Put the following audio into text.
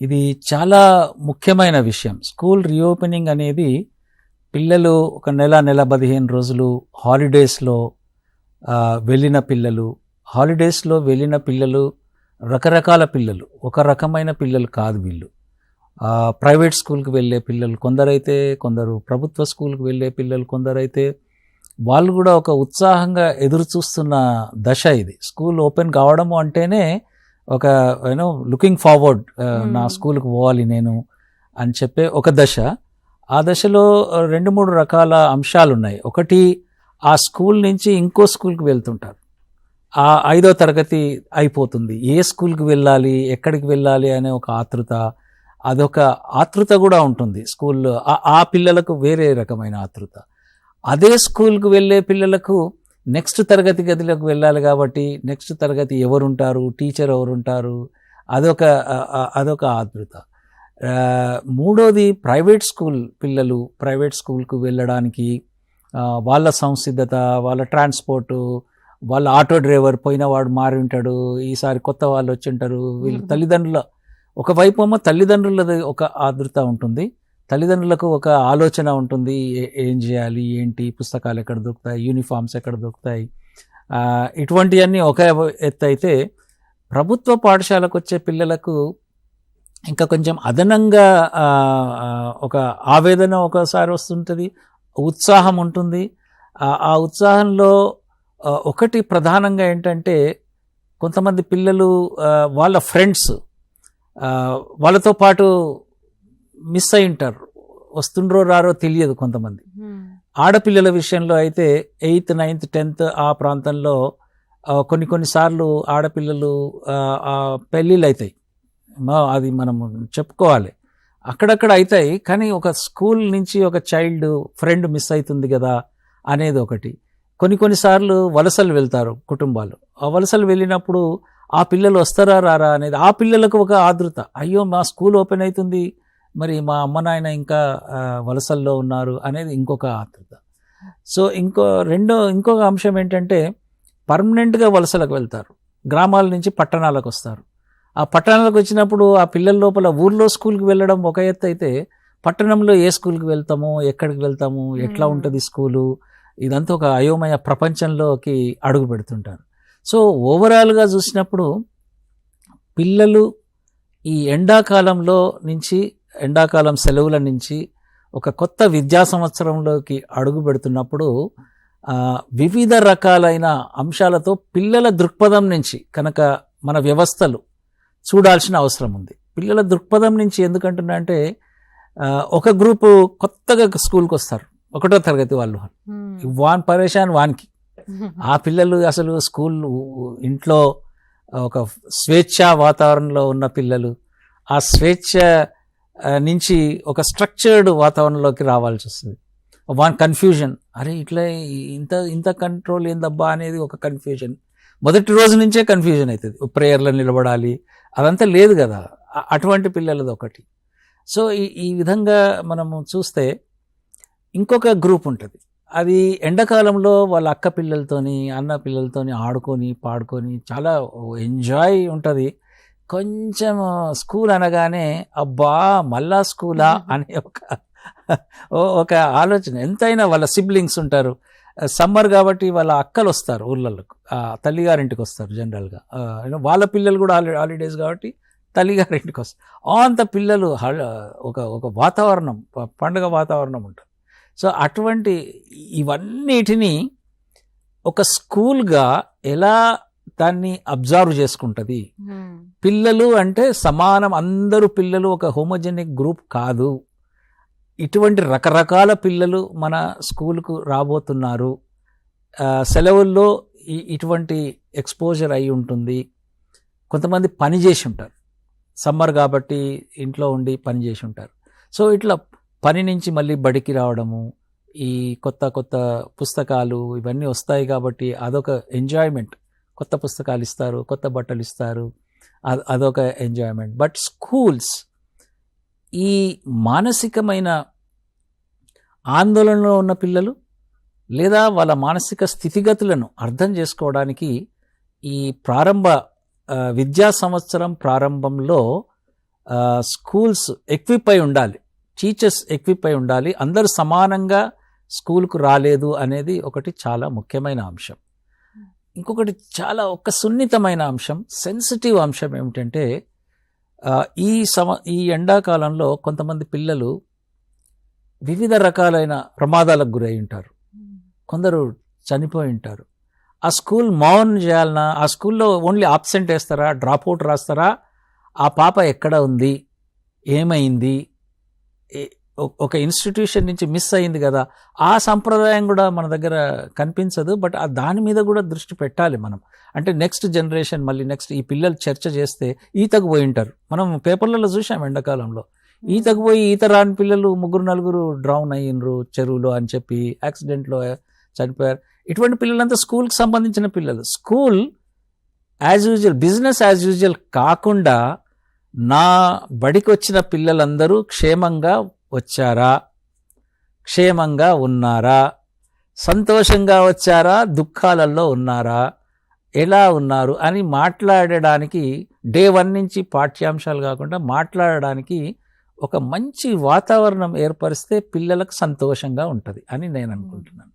ఇది చాలా ముఖ్యమైన విషయం. స్కూల్ రీఓపెనింగ్ అనేది పిల్లలు ఒక నెల నెల పదిహేను రోజులు హాలిడేస్లో వెళ్ళిన పిల్లలు హాలిడేస్లో వెళ్ళిన పిల్లలు రకరకాల పిల్లలు ఒక రకమైన పిల్లలు కాదు వీళ్ళు. ప్రైవేట్ స్కూల్కి వెళ్ళే పిల్లలు కొందరైతే కొందరు ప్రభుత్వ స్కూల్కి వెళ్ళే పిల్లలు కొందరైతే వాళ్ళు కూడా ఒక ఉత్సాహంగా ఎదురు చూస్తున్న దశ ఇది. స్కూల్ ఓపెన్ కావడము అంటేనే ఒక యూనో లుకింగ్ ఫార్వర్డ్ నా. స్కూల్కి పోవాలి నేను అని చెప్పే ఒక దశ. ఆ దశలో రెండు మూడు రకాల అంశాలు ఉన్నాయి ఒకటి ఆ స్కూల్ నుంచి ఇంకో స్కూల్కి వెళ్తుంటారు. ఆ ఐదో తరగతి అయిపోతుంది. ఏ స్కూల్కి వెళ్ళాలి ఎక్కడికి వెళ్ళాలి అనే ఒక ఆతృత అదొక ఆతృత కూడా ఉంటుంది. స్కూల్లో ఆ- ఆ పిల్లలకు వేరే రకమైన ఆతృత. అదే స్కూల్కి వెళ్ళే పిల్లలకు నెక్స్ట్ తరగతి గదిలోకి వెళ్ళాలి కాబట్టి నెక్స్ట్ తరగతి ఎవరుంటారు? టీచర్ ఎవరుంటారు? అదొక అదొక ఆతృత ఆ, మూడోది ప్రైవేట్ స్కూల్ పిల్లలు ప్రైవేట్ స్కూల్కు వెళ్ళడానికి వాళ్ళ సంసిద్ధత వాళ్ళ ట్రాన్స్పోర్టు వాళ్ళ ఆటో డ్రైవర్ పోయిన వాడు మారి ఉంటాడు ఈసారి కొత్త వాళ్ళు వచ్చి ఉంటారు వీళ్ళ. తల్లిదండ్రుల ఒకవైపు ఏమో తల్లిదండ్రులది ఒక ఆదృత ఉంటుంది. తల్లిదండ్రులకు ఒక ఆలోచన ఉంటుంది. ఏం చేయాలి? ఏంటి? పుస్తకాలు ఎక్కడ దొరుకుతాయి? యూనిఫామ్స్ ఎక్కడ దొరుకుతాయి? ఇటువంటివన్నీ ఒక ఎత్తు అయితే ప్రభుత్వ పాఠశాలకు వచ్చే పిల్లలకు ఇంకా కొంచెం అదనంగా ఒక ఆవేదన ఒకసారి వస్తుంటుంది. ఉత్సాహం ఉంటుంది. ఆ- ఉత్సాహంలో ఒకటి ప్రధానంగా ఏంటంటే కొంతమంది పిల్లలు వాళ్ళ ఫ్రెండ్స్ వాళ్ళతో పాటు మిస్ అయి ఉంటారు. వస్తుండ్రో రారో తెలియదు కొంతమంది. ఆడపిల్లల విషయంలో అయితే ఎయిత్ నైన్త్ టెన్త్ ఆ ప్రాంతంలో కొన్ని కొన్నిసార్లు ఆడపిల్లలు పెళ్ళిళ్ళు అవుతాయి మా- అది మనము చెప్పుకోవాలి. అక్కడక్కడ అవుతాయి కానీ ఒక స్కూల్ నుంచి ఒక చైల్డ్ ఫ్రెండ్ మిస్ అవుతుంది కదా అనేది ఒకటి. కొన్ని కొన్నిసార్లు వలసలు వెళ్తారు కుటుంబాలు. ఆ వలసలు వెళ్ళినప్పుడు ఆ పిల్లలు వస్తారా రారా అనేది ఆ పిల్లలకు ఒక ఆదృత. అయ్యో మా స్కూల్ ఓపెన్ అవుతుంది మరి మా అమ్మ నాయన ఇంకా వలసల్లో ఉన్నారు అనేది ఇంకొక ఆతృత సో ఇంకో రెండో ఇంకొక అంశం ఏంటంటే పర్మనెంట్గా వలసలకు వెళ్తారు. గ్రామాల నుంచి పట్టణాలకు వస్తారు. ఆ పట్టణాలకు వచ్చినప్పుడు ఆ పిల్లల లోపల ఊర్లో స్కూల్కి వెళ్ళడం ఒక ఎత్తు అయితే పట్టణంలో ఏ స్కూల్కి వెళ్తాము ఎక్కడికి వెళ్తాము ఎట్లా. ఉంటుంది స్కూలు? ఇదంతా ఒక అయోమయ ప్రపంచంలోకి అడుగు పెడుతుంటారు. సో ఓవరాల్గా చూసినప్పుడు పిల్లలు ఈ ఎండాకాలంలో నుంచి ఎండాకాలం సెలవుల నుంచి ఒక కొత్త విద్యా సంవత్సరంలోకి అడుగు పెడుతున్నప్పుడు వివిధ రకాలైన అంశాలతో పిల్లల దృక్పథం నుంచి కనుక మన వ్యవస్థలు చూడాల్సిన అవసరం ఉంది. పిల్లల దృక్పథం నుంచి ఎందుకంటున్నా అంటే ఒక గ్రూపు కొత్తగా స్కూల్కి వస్తారు. ఒకటో తరగతి వాళ్ళు. వాన్ పరేషాన్ వాన్కి. ఆ పిల్లలు అసలు స్కూల్ ఇంట్లో ఒక స్వేచ్ఛ వాతావరణంలో ఉన్న పిల్లలు ఆ స్వేచ్ఛ నుంచి ఒక స్ట్రక్చర్డ్ వాతావరణంలోకి రావాల్సి వస్తుంది. వన్ కన్ఫ్యూజన్ అరే ఇట్లా ఇంత ఇంత కంట్రోల్ ఏందబ్బా అనేది ఒక కన్ఫ్యూజన్ మొదటి రోజు నుంచే కన్ఫ్యూజన్ అవుతుంది ప్రేయర్లో నిలబడాలి. అదంతా లేదు కదా. అటువంటి పిల్లలది ఒకటి. సో ఈ ఈ విధంగా మనము చూస్తే ఇంకొక గ్రూప్ ఉంటుంది. అది ఎండాకాలంలో వాళ్ళ అక్క పిల్లలతోని అన్న పిల్లలతోని ఆడుకొని పాడుకొని చాలా ఎంజాయ్ ఉంటుంది. కొంచెం స్కూల్ అనగానే అబ్బా మళ్ళా స్కూలా? అనే ఒక ఒక ఆలోచన. ఎంతైనా వాళ్ళ సిబ్లింగ్స్ ఉంటారు. సమ్మర్ కాబట్టి వాళ్ళ అక్కలు వస్తారు ఊర్లలోకి తల్లిగారింటికి వస్తారు జనరల్గా వాళ్ళ పిల్లలు కూడా హాలి హాలిడేస్ కాబట్టి తల్లిగారింటికి వస్తారు అంత పిల్లలు ఒక ఒక వాతావరణం పండుగ వాతావరణం ఉంటుంది. సో అటువంటి ఇవన్నిటినీ ఒక స్కూల్గా ఎలా దాన్ని అబ్జర్వ్ చేసుకుంటుంది. పిల్లలు అంటే సమానం అందరూ పిల్లలు ఒక హోమోజెనిక్ గ్రూప్ కాదు. ఇటువంటి రకరకాల పిల్లలు మన స్కూల్కు రాబోతున్నారు. సెలవుల్లో ఇటువంటి ఎక్స్పోజర్ అయి ఉంటుంది. కొంతమంది పని చేసి ఉంటారు. సమ్మర్ కాబట్టి ఇంట్లో ఉండి పని చేసి ఉంటారు. సో ఇట్లా పని నుంచి మళ్ళీ బడికి రావడము ఈ కొత్త కొత్త పుస్తకాలు ఇవన్నీ వస్తాయి కాబట్టి అదొక ఎంజాయ్మెంట్. కొత్త పుస్తకాలు ఇస్తారు కొత్త బట్టలు ఇస్తారు అదొక ఎంజాయ్మెంట్ బట్ స్కూల్స్ ఈ మానసికమైన ఆందోళనలో ఉన్న పిల్లలు లేదా వాళ్ళ మానసిక స్థితిగతులను అర్థం చేసుకోవడానికి ఈ ప్రారంభ విద్యా సంవత్సరం ప్రారంభంలో స్కూల్స్ ఎక్విప్ అయి ఉండాలి. టీచర్స్ ఎక్విప్ అయి ఉండాలి. అందరూ సమానంగా స్కూల్కు రాలేదు అనేది ఒకటి చాలా ముఖ్యమైన అంశం. ఇంకొకటి చాలా ఒక సున్నితమైన అంశం సెన్సిటివ్ అంశం ఏమిటంటే ఈ సమ ఈ ఎండాకాలంలో కొంతమంది పిల్లలు వివిధ రకాలైన ప్రమాదాలకు గురై ఉంటారు. కొందరు చనిపోయి ఉంటారు. ఆ స్కూల్ మౌన్ చేయాలన్నా ఆ స్కూల్లో ఓన్లీ ఆబ్సెంట్ వేస్తారా? డ్రాప్ అవుట్ రాస్తారా? ఆ పాప ఎక్కడ ఉంది? ఏమైంది? ఏ- ఒక ఇన్స్టిట్యూషన్ నుంచి మిస్ అయింది కదా ఆ సంప్రదాయం కూడా మన దగ్గర కనిపించదు బట్ ఆ దాని మీద కూడా దృష్టి పెట్టాలి మనం. అంటే నెక్స్ట్ జనరేషన్ మళ్ళీ నెక్స్ట్ ఈ పిల్లలు చర్చ చేస్తే ఈతకు పోయి ఉంటారు. మనం పేపర్లలో చూసాం ఎండాకాలంలో. ఈతకు పోయి ఈత రాని పిల్లలు ముగ్గురు నలుగురు డ్రౌన్ అయ్యిండ్రు చెరువులో అని చెప్పి యాక్సిడెంట్లో చనిపోయారు. ఇటువంటి పిల్లలంతా స్కూల్కి సంబంధించిన పిల్లలు. School as usual business as usual కాకుండా నా బడికి వచ్చిన పిల్లలందరూ క్షేమంగా వచ్చారా? క్షేమంగా ఉన్నారా? సంతోషంగా వచ్చారా? దుఃఖాలలో ఉన్నారా? ఎలా ఉన్నారు? అని మాట్లాడడానికి డే వన్ నుంచి పాఠ్యాంశాలు కాకుండా మాట్లాడడానికి ఒక మంచి వాతావరణం ఏర్పరిస్తే పిల్లలకు సంతోషంగా ఉంటుంది అని నేను అనుకుంటున్నాను.